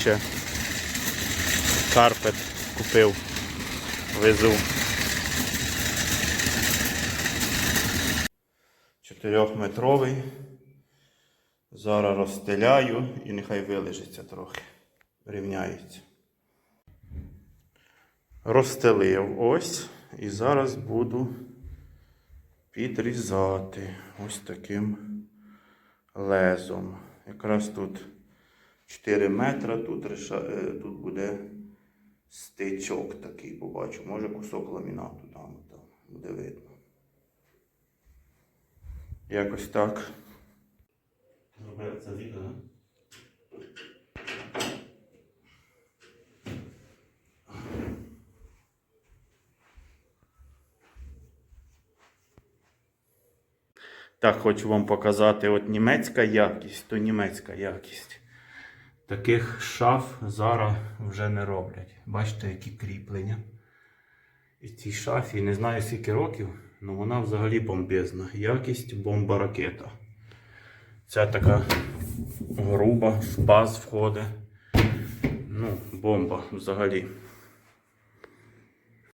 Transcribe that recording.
Ще карпет купив, везу. Чотирьохметровий. Зараз розстеляю і нехай вилежиться трохи. Рівняється. Розстелив ось і зараз буду підрізати ось таким лезом. Якраз тут 4 метри, тут, реша- е, тут буде стичок такий, побачу. Може кусок ламінату там, там буде видно. Якось так. Зробив це відео, Так, хочу вам показати от німецька якість, то німецька якість. Таких шаф зараз вже не роблять. Бачите, які кріплення. І цій шафі, не знаю скільки років, але вона взагалі бомбезна. Якість бомба ракета. Ця така груба, в баз входить. Ну, бомба взагалі.